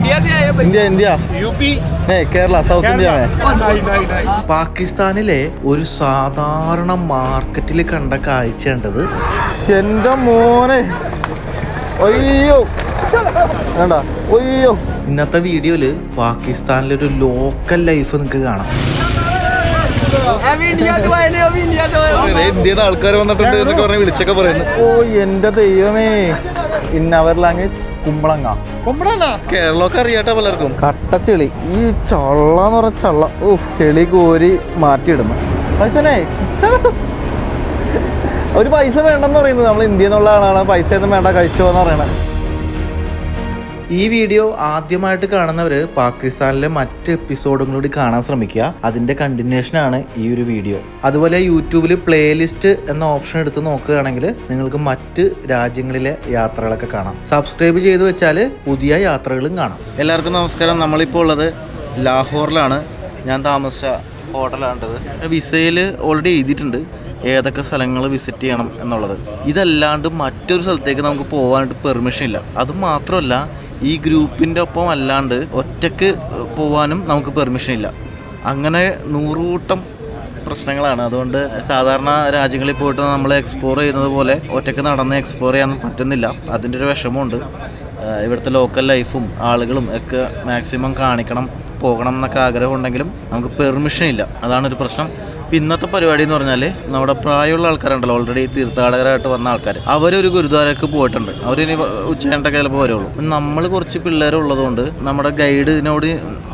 India से आए हैं ഇന്ത്യ ഇന്ത്യ यूपी ഏ കേരള സൗത്ത് ഇന്ത്യ മേ नहीं नहीं नहीं പാകിസ്ഥാനിലെ ഒരു സാധാരണ മാർക്കറ്റിൽ കണ്ട കാഴ്ച കണ്ടത് എൻ്റെ മോനെ അയ്യോ വേണ്ട അയ്യോ ഇന്നത്തെ വീഡിയോയില് പാകിസ്ഥാനിലെ ഒരു ലോക്കൽ ലൈഫ് നിങ്ങൾക്ക് കാണാം अभी इंडिया से आए हैं अभी इंडिया से आए हैं ഇന്ത്യയുടെ ആൾക്കാർ വന്നിട്ടുണ്ട് എന്നൊക്കെ പറഞ്ഞ് വിളിച്ചൊക്കെ പറയുന്നു ഓ എൻ്റെ ദൈവമേ ഇൻ അവർ ലാംഗ്വേജ് കുമ്പളങ്ങ. കുമ്പളങ്ങ? കേരളമൊക്കെ അറിയാട്ടോ പലർക്കും. കട്ട ചെളി. ഈ ചള്ള എന്ന് പറഞ്ഞ ചള്ള. ഓ ചെളി കോരി മാറ്റിയിടുന്നു. പൈസനെ ഒരു പൈസ വേണ്ടെന്ന് പറയുന്നത് നമ്മൾ ഇന്ത്യയിൽ നിന്നുള്ള ആളാണ്. പൈസ ഒന്നും വേണ്ട കഴിച്ചോ എന്ന് പറയണത് ഈ വീഡിയോ ആദ്യമായിട്ട് കാണുന്നവർ പാകിസ്ഥാനിലെ മറ്റ് എപ്പിസോഡും കൂടി കാണാൻ ശ്രമിക്കുക. അതിന്റെ കണ്ടിന്യൂഷനാണ് ഈ ഒരു വീഡിയോ. അതുപോലെ യൂട്യൂബിൽ പ്ലേലിസ്റ്റ് എന്ന ഓപ്ഷൻ എടുത്ത് നോക്കുകയാണെങ്കിൽ നിങ്ങൾക്ക് മറ്റ് രാജ്യങ്ങളിലെ യാത്രകളൊക്കെ കാണാം. സബ്സ്ക്രൈബ് ചെയ്ത് വെച്ചാൽ പുതിയ യാത്രകളും കാണാം. എല്ലാവർക്കും നമസ്കാരം. നമ്മളിപ്പോൾ ഉള്ളത് ലാഹോറിലാണ്. ഞാൻ താമസിച്ച ഹോട്ടലാണ്ടത് വിസയിൽ ഓൾറെഡി എഴുതിയിട്ടുണ്ട് ഏതൊക്കെ സ്ഥലങ്ങൾ വിസിറ്റ് ചെയ്യണം എന്നുള്ളത്. ഇതല്ലാണ്ട് മറ്റൊരു സ്ഥലത്തേക്ക് നമുക്ക് പോകാനായിട്ട് പെർമിഷൻ ഇല്ല. അത് മാത്രമല്ല ഈ ഗ്രൂപ്പിന്റെ ഒപ്പം അല്ലാണ്ട് ഒറ്റയ്ക്ക് പോകാനും നമുക്ക് പെർമിഷൻ ഇല്ല. അങ്ങനെ നൂറുകൂട്ടം പ്രശ്നങ്ങളാണ്. അതുകൊണ്ട് സാധാരണ രാജ്യങ്ങളിൽ പോയിട്ട് നമ്മൾ എക്സ്പ്ലോർ ചെയ്യുന്നത് പോലെ ഒറ്റയ്ക്ക് നടന്ന് എക്സ്പ്ലോർ ചെയ്യാൻ പറ്റുന്നില്ല. അതിന്റെ ഒരു വിഷമമുണ്ട്. ഇവിടുത്തെ ലോക്കൽ ലൈഫും ആളുകളും ഒക്കെ മാക്സിമം കാണിക്കണം പോകണം എന്നൊക്കെ ആഗ്രഹം ഉണ്ടെങ്കിലും നമുക്ക് പെർമിഷൻ ഇല്ല. അതാണ് ഒരു പ്രശ്നം. ഇന്നത്തെ പരിപാടി എന്ന് പറഞ്ഞാൽ നമ്മുടെ പ്രായമുള്ള ആൾക്കാരുണ്ടല്ലോ ഓൾറെഡി തീർത്ഥാടകരായിട്ട് വന്ന ആൾക്കാർ അവരൊരു ഗുരുദ്വാരക്ക് പോയിട്ടുണ്ട്. അവരിനി ഉച്ചയണ്ടൊക്കെ ചിലപ്പോൾ വരുള്ളൂ. നമ്മൾ കുറച്ച് പിള്ളേരുള്ളതുകൊണ്ട് നമ്മുടെ ഗൈഡിനോട്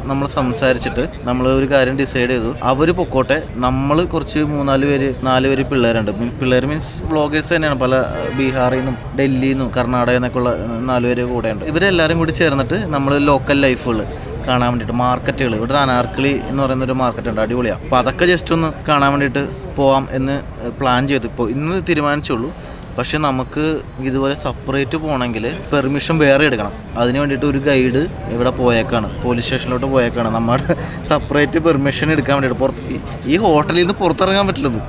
നമ്മൾ സംസാരിച്ചിട്ട് നമ്മൾ ഒരു കാര്യം ഡിസൈഡ് ചെയ്തു. അവർ പൊക്കോട്ടെ. നമ്മൾ കുറച്ച് മൂന്നാൽ പേര് നാല് പേര് പിള്ളേരുണ്ട്. മീൻസ് പിള്ളേർ മീൻസ് വ്ളോഗേഴ്സ് തന്നെയാണ്. പല ബീഹാറിൽ നിന്നും ഡൽഹിയിൽ നിന്നും കർണാടകയിൽ നിന്നൊക്കെ ഉള്ള നാല് പേര് കൂടെ ഉണ്ട്. ഇവരെല്ലാവരും കൂടി ചേർന്നിട്ട് നമ്മൾ ലോക്കൽ ലൈഫുകൾ കാണാൻ വേണ്ടിയിട്ട് മാർക്കറ്റുകൾ ഇവിടെ അനാർക്കിളി എന്ന് പറയുന്ന ഒരു മാർക്കറ്റ് ഉണ്ട്. അടിപൊളിയാണ് അപ്പോൾ അതൊക്കെ ജസ്റ്റ് ഒന്ന് കാണാൻ വേണ്ടിയിട്ട് പോവാം എന്ന് പ്ലാൻ ചെയ്തു. ഇപ്പോൾ ഇന്ന് തീരുമാനിച്ചുള്ളൂ. പക്ഷെ നമുക്ക് ഇതുപോലെ സെപ്പറേറ്റ് പോകണമെങ്കിൽ പെർമിഷൻ വേറെ എടുക്കണം. അതിന് വേണ്ടിയിട്ട് ഒരു ഗൈഡ് ഇവിടെ പോയേക്കാണ്. പോലീസ് സ്റ്റേഷനിലോട്ട് പോയേക്കാണ്. നമ്മുടെ സെപ്പറേറ്റ് പെർമിഷൻ എടുക്കാൻ വേണ്ടിയിട്ട് പുറത്ത് ഈ- ഹോട്ടലിൽ നിന്ന് പുറത്തിറങ്ങാൻ പറ്റില്ലെന്ന്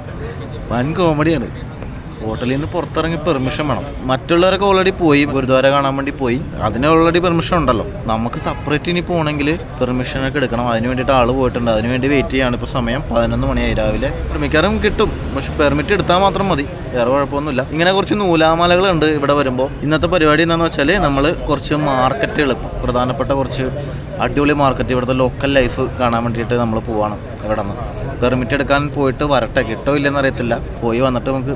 വൻ കോമഡിയാണ് ഹോട്ടലിൽ നിന്ന് പുറത്തിറങ്ങി പെർമിഷൻ വേണം. മറ്റുള്ളവരൊക്കെ ഓൾറെഡി പോയി ഗുരുദ്വാര കാണാൻ വേണ്ടി പോയി. അതിന് ഓൾറെഡി പെർമിഷൻ ഉണ്ടല്ലോ. നമുക്ക് സെപ്പറേറ്റ് ഇനി പോകണമെങ്കിൽ പെർമിഷനൊക്കെ എടുക്കണം. അതിന് വേണ്ടിയിട്ട് ആൾ പോയിട്ടുണ്ട്. അതിന് വേണ്ടി വെയിറ്റ് ചെയ്യാണ് ഇപ്പോൾ സമയം. പതിനൊന്ന് മണിയായി. രാവിലെ മിക്കവാറും കിട്ടും. പക്ഷെ പെർമിറ്റ് എടുത്താൽ മാത്രം മതി. വേറെ കുഴപ്പമൊന്നുമില്ല. ഇങ്ങനെ കുറച്ച് നൂലാമാലകളുണ്ട് ഇവിടെ വരുമ്പോൾ ഇന്നത്തെ പരിപാടി എന്താണെന്ന് വെച്ചാൽ നമ്മൾ കുറച്ച് മാർക്കറ്റുകൾ പ്രധാനപ്പെട്ട കുറച്ച് അടിപൊളി മാർക്കറ്റ് ഇവിടുത്തെ ലോക്കൽ ലൈഫ് കാണാൻ വേണ്ടിയിട്ട് നമ്മൾ പോവാണ്. ഇവിടെ നിന്ന് പെർമിറ്റ് എടുക്കാൻ പോയിട്ട് വരട്ടെ. കിട്ടോ ഇല്ലെന്നറിയത്തില്ല പോയി വന്നിട്ട് നമുക്ക്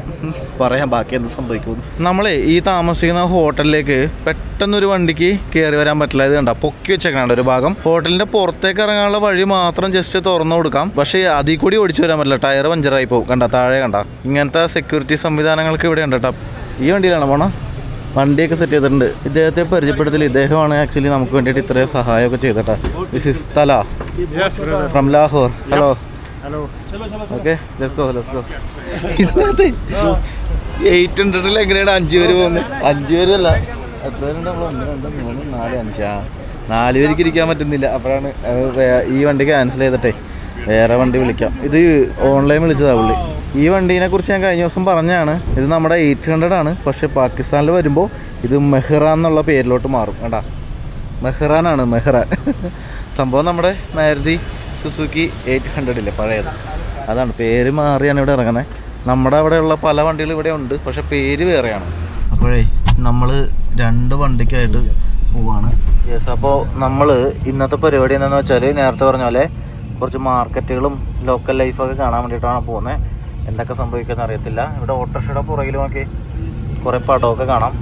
പറയാം ബാക്കി എന്ത് സംഭവിക്കുമെന്ന്. നമ്മളെ ഈ താമസിക്കുന്ന ഹോട്ടലിലേക്ക് പെട്ടെന്ന് ഒരു വണ്ടിക്ക് കയറി വരാൻ പറ്റില്ല. ഇത് കണ്ട? പൊക്കി വെച്ചേക്കണുണ്ട് ഒരു ഭാഗം. ഹോട്ടലിന്റെ പുറത്തേക്ക് ഇറങ്ങാനുള്ള വഴി മാത്രം ജസ്റ്റ് തുറന്നു കൊടുക്കാം. പക്ഷേ അതിൽ കൂടി ഓടിച്ചു വരാൻ പറ്റില്ല. ടയർ പഞ്ചറായി പോകും. കണ്ട? താഴെ കണ്ട? ഇങ്ങനത്തെ സെക്യൂരിറ്റി സംവിധാനങ്ങൾക്ക് ഇവിടെ ഉണ്ട് കേട്ടോ. ഈ വണ്ടിയിലാണ് പോണ? വണ്ടിയൊക്കെ സെറ്റ് ചെയ്തിട്ടുണ്ട്. ഇദ്ദേഹത്തെ പരിചയപ്പെടുത്തിൽ ഇദ്ദേഹമാണ് ആക്ച്വലി നമുക്ക് വേണ്ടിയിട്ട് ഇത്രയും സഹായമൊക്കെ ചെയ്തിട്ടാ. This is Thala from Lahore hello hello okay let's go let's go eight ഹൺഡ്രഡിൽ എങ്ങനെയാണ് അഞ്ച് പേര് പോകുന്നത് അഞ്ച് പേരല്ല എത്ര പേരുണ്ട്? നമ്മൾ ഒന്ന് രണ്ട് മൂന്ന് നാല് അഞ്ച്. ആ നാല് പേർക്ക് ഇരിക്കാൻ പറ്റുന്നില്ല. അപ്പോഴാണ് ഈ വണ്ടി ക്യാൻസൽ ചെയ്തിട്ടേ വേറെ വണ്ടി വിളിക്കാം. ഇത് ഓൺലൈൻ വിളിച്ചതാ പുള്ളി. ഈ വണ്ടീനെ കുറിച്ച് ഞാൻ കഴിഞ്ഞ ദിവസം പറഞ്ഞാണ് ഇത് നമ്മുടെ എയ്റ്റ് ഹൺഡ്രഡ് ആണ്. പക്ഷേ പാകിസ്ഥാനിൽ വരുമ്പോൾ ഇത് മെഹ്റ എന്നുള്ള പേരിലോട്ട് മാറും. കേട്ടാ മെഹ്റാനാണ് മെഹ്റാൻ. സംഭവം നമ്മുടെ മാരുതി സുസുക്കി എയ്റ്റ് ഹൺഡ്രഡ് ഇല്ലേ പഴയത്. അതാണ്. പേര് മാറിയാണ് ഇവിടെ ഇറങ്ങുന്നത് നമ്മുടെ അവിടെയുള്ള പല വണ്ടികളും ഇവിടെ ഉണ്ട് പക്ഷെ പേര് വേറെയാണ്. അപ്പോഴേ നമ്മൾ രണ്ട് വണ്ടിക്കായിട്ട് പോവാണ്. യെസ് അപ്പോൾ നമ്മൾ ഇന്നത്തെ പരിപാടി എന്താണെന്ന് വെച്ചാൽ നേരത്തെ പറഞ്ഞ പോലെ കുറച്ച് മാർക്കറ്റുകളും ലോക്കൽ ലൈഫൊക്കെ കാണാൻ വേണ്ടിയിട്ടാണ് പോകുന്നത് എന്തൊക്കെ സംഭവിക്കുമെന്ന് അറിയത്തില്ല. ഇവിടെ ഓട്ടോറിക്ഷയുടെ പുറകിൽ നോക്കി കുറേ പടമൊക്കെ കാണാം.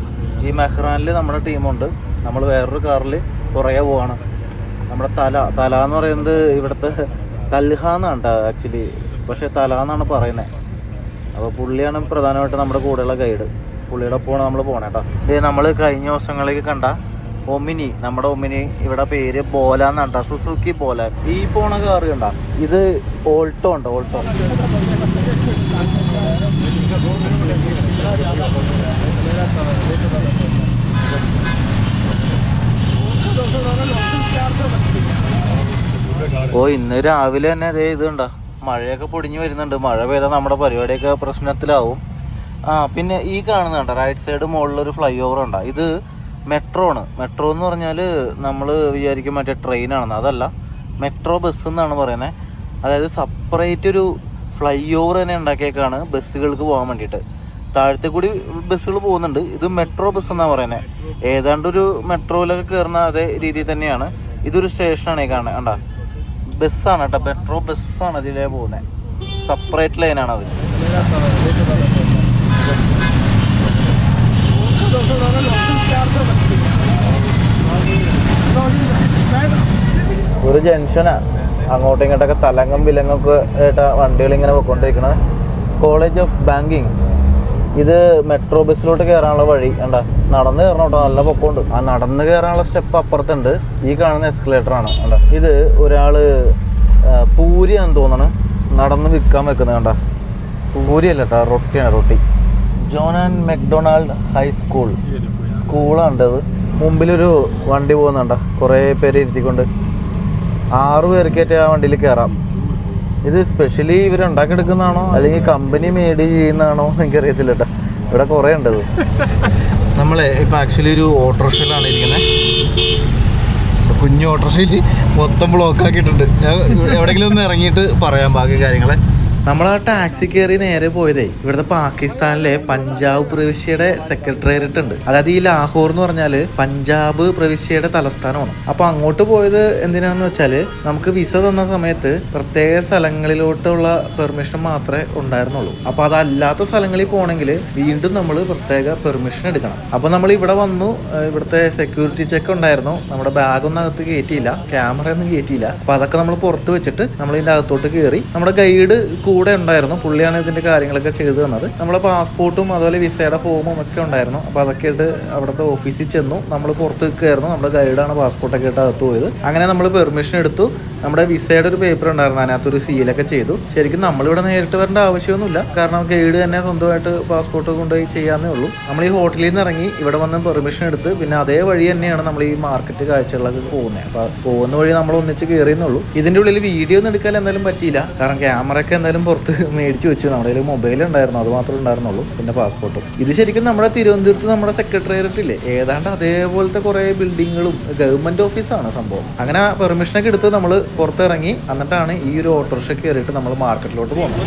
ഈ മെഹ്റാനിൽ നമ്മുടെ ടീമുണ്ട്. നമ്മൾ വേറൊരു കാറിൽ പുറകെ പോവാണ്. നമ്മുടെ തല തല എന്ന് പറയുന്നത് ഇവിടുത്തെ തൽഹ എന്നാണ് ആക്ച്വലി പക്ഷേ തല എന്നാണ് പറയുന്നത് അപ്പോൾ പുള്ളിയാണ് പ്രധാനമായിട്ട് നമ്മുടെ കൂടെയുള്ള ഗൈഡ് പുള്ളിയുടെ ഒപ്പമാണ് നമ്മൾ പോണേ കേട്ടോ ഇത് നമ്മൾ കഴിഞ്ഞ ദിവസങ്ങളിലേക്ക് കണ്ട ഒമിനി. നമ്മുടെ ഒമിനി ഇവിടെ പേര് ബോല എന്നാണ് കേട്ടോ സുസുക്കി ബോല. ഈ പോണ കാറ് കണ്ട? ഇത് ഓൾട്ടോ ഉണ്ട് ഓൾട്ടോ. ഓ ഇന്ന് രാവിലെ തന്നെ അതേ ഇത് കണ്ട. മഴയൊക്കെ പൊടിഞ്ഞു വരുന്നുണ്ട്. മഴ പെയ്താൽ നമ്മുടെ പരിപാടിയൊക്കെ പ്രശ്നത്തിലാവും. ആ പിന്നെ ഈ കാണുന്നുണ്ട്? റൈറ്റ് സൈഡ് മുകളിലൊരു ഫ്ലൈ ഓവർ ഉണ്ട്? ഇത് മെട്രോ ആണ്. മെട്രോ എന്ന് പറഞ്ഞാൽ നമ്മൾ വിചാരിക്കും മറ്റേ ട്രെയിനാണെന്ന് അതല്ല മെട്രോ ബസ് എന്നാണ് പറയുന്നത് അതായത് സെപ്പറേറ്റ് ഒരു ഫ്ലൈ ഓവർ തന്നെ ഉണ്ടാക്കിയേക്കാണ് ബസ്സുകൾക്ക് പോകാൻ വേണ്ടിയിട്ട്. താഴത്തെ കൂടി ബസ്സുകൾ പോകുന്നുണ്ട്. ഇത് മെട്രോ ബസ് എന്നാണ് പറയുന്നത് ഏതാണ്ട് ഒരു മെട്രോയിലൊക്കെ കയറുന്ന അതേ രീതിയിൽ തന്നെയാണ്. ഇതൊരു സ്റ്റേഷനാണ് ഈ കാണുന്നത് കണ്ട? ബസ്സാണ് കേട്ടോ. മെട്രോ ബസ്സാണ് അതിലേ പോകുന്നത് സെപ്പറേറ്റ് ലൈനാണ് അത്. ഒരു ജംഗ്ഷനാ. അങ്ങോട്ടും ഇങ്ങോട്ടൊക്കെ തലങ്ങും വിലങ്ങൊക്കെ ആയിട്ട് വണ്ടികൾ ഇങ്ങനെ പോയിക്കൊണ്ടിരിക്കുന്നത് കോളേജ് ഓഫ് ബാങ്കിങ് ഇത് മെട്രോ ബസ്സിലോട്ട് കയറാനുള്ള വഴി കണ്ട? നടന്ന് കയറണം കേട്ടോ. നല്ല പൊക്കമുണ്ട്. ആ നടന്ന് കയറാനുള്ള സ്റ്റെപ്പ് അപ്പുറത്തുണ്ട്. ഈ കാണുന്ന എസ്കലേറ്റർ ആണ്. കണ്ട? ഇത് ഒരാൾ ആ, പൂരിയാന്ന് തോന്നണ്. നടന്ന് വിൽക്കാൻ വെക്കുന്നത് കണ്ട? പൂരിയല്ല കേട്ടോ റൊട്ടിയാണ് റൊട്ടി. John and McDonald high school സ്കൂളാണ് ഇത്. മുമ്പിലൊരു വണ്ടി പോകുന്നുണ്ട കുറേ പേര് ഇരുത്തിക്കൊണ്ട്. ആറ് പേർക്കേറ്റ് ആ വണ്ടിയിൽ കയറാം. ഇത് സ്പെഷ്യലി ഇവർ ഉണ്ടാക്കിയെടുക്കുന്നതാണോ അല്ലെങ്കിൽ കമ്പനി മേഡ് ചെയ്യുന്നതാണോ? എനിക്കറിയത്തില്ല കേട്ടോ. ഇവിടെ കുറേ ഉണ്ട് ഇത് നമ്മളെ ഇപ്പം ആക്ച്വലി ഒരു ഓട്ടോറിക്ഷയിലാണ് ഇരിക്കുന്നത് കുഞ്ഞു ഓട്ടോറിക്ഷയിൽ മൊത്തം ബ്ലോക്ക് ആക്കിയിട്ടുണ്ട്. ഞാൻ എവിടെയെങ്കിലും ഒന്ന് ഇറങ്ങിയിട്ട് പറയാം ബാക്കി കാര്യങ്ങളെ. നമ്മൾ ആ ടാക്സി കയറി നേരെ പോയതേ. ഇവിടുത്തെ പാകിസ്ഥാനിലെ പഞ്ചാബ് പ്രവിശ്യയുടെ സെക്രട്ടേറിയറ്റ് ഉണ്ട് അതായത് ഈ ലാഹോർ എന്ന് പറഞ്ഞാൽ പഞ്ചാബ് പ്രവിശ്യയുടെ തലസ്ഥാനമാണ്. അപ്പൊ അങ്ങോട്ട് പോയത് എന്തിനാന്ന് വെച്ചാൽ നമുക്ക് വിസ തന്ന സമയത്ത് പ്രത്യേക സ്ഥലങ്ങളിലോട്ടുള്ള പെർമിഷൻ മാത്രമേ ഉണ്ടായിരുന്നുള്ളൂ. അപ്പൊ അതല്ലാത്ത സ്ഥലങ്ങളിൽ പോകണമെങ്കിൽ വീണ്ടും നമ്മൾ പ്രത്യേക പെർമിഷൻ എടുക്കണം. അപ്പൊ നമ്മൾ ഇവിടെ വന്നു. ഇവിടുത്തെ സെക്യൂരിറ്റി ചെക്ക് ഉണ്ടായിരുന്നു. നമ്മുടെ ബാഗൊന്നും അകത്ത് കയറ്റിയില്ല ക്യാമറ ഒന്നും കയറ്റിയില്ല അപ്പൊ അതൊക്കെ നമ്മൾ പുറത്ത് വെച്ചിട്ട് നമ്മൾ ഇതിന്റെ അകത്തോട്ട് കയറി നമ്മുടെ ഗൈഡ് കൂടെ ഉണ്ടായിരുന്നു. പുള്ളിയാണ് ഇതിന്റെ കാര്യങ്ങളൊക്കെ ചെയ്തു തന്നത്. നമ്മുടെ പാസ്പോർട്ടും അതുപോലെ വിസയുടെ ഫോമും ഒക്കെ ഉണ്ടായിരുന്നു. അപ്പൊ അതൊക്കെ ആയിട്ട് അവിടുത്തെ ഓഫീസിൽ ചെന്നു. നമ്മൾ പുറത്ത് കയറുന്നു നമ്മുടെ ഗൈഡാണ് പാസ്പോർട്ടൊക്കെ ആയിട്ട് അകത്ത് പോയത്. അങ്ങനെ നമ്മൾ പെർമിഷൻ എടുത്തു. നമ്മുടെ വിസയുടെ ഒരു പേപ്പർ ഉണ്ടായിരുന്നു. അതിനകത്തൊരു സീലൊക്കെ ചെയ്തു. ശരിക്കും നമ്മളിവിടെ നേരിട്ട് വരേണ്ട ആവശ്യമൊന്നുമില്ല. കാരണം ഗൈഡ് തന്നെ സ്വന്തമായിട്ട് പാസ്പോർട്ട് കൊണ്ടുപോയി ചെയ്യാന്നേ ഉള്ളൂ. നമ്മൾ ഈ ഹോട്ടലിൽ നിന്ന് ഇറങ്ങി ഇവിടെ വന്ന് പെർമിഷൻ എടുത്ത് പിന്നെ അതേ വഴി തന്നെയാണ് നമ്മൾ ഈ മാർക്കറ്റ് കാഴ്ചകളൊക്കെ പോകുന്നത്. അപ്പോൾ പോകുന്ന വഴി നമ്മൾ ഒന്നിച്ച് കയറിയെന്നുള്ളൂ ഇതിന്റെ ഉള്ളിൽ വീഡിയോ ഒന്നും എടുക്കാൻ എന്തായാലും പറ്റിയില്ല. കാരണം ക്യാമറ ഒക്കെ എന്തായാലും പുറത്ത് മേടിച്ച് വെച്ചു. നമ്മുടെ കയ്യിൽ മൊബൈൽ ഉണ്ടായിരുന്നു. അത് മാത്രമേ ഉണ്ടായിരുന്നുള്ളൂ. പിന്നെ പാസ്പോർട്ടും ഇത് ശരിക്കും നമ്മുടെ തിരുവനന്തപുരത്ത് നമ്മുടെ സെക്രട്ടേറിയറ്റ് ഇല്ലേ? ഏതാണ്ട് അതേപോലത്തെ കുറേ ബിൽഡിങ്ങുകളും ഗവൺമെന്റ് ഓഫീസാണ് സംഭവം. അങ്ങനെ പെർമിഷനൊക്കെ എടുത്ത് നമ്മൾ പുറത്തിറങ്ങി എന്നിട്ടാണ് ഈ ഒരു ഓട്ടോറിക്ഷ കയറിയിട്ട് നമ്മൾ മാർക്കറ്റിലോട്ട് പോകുന്നത്.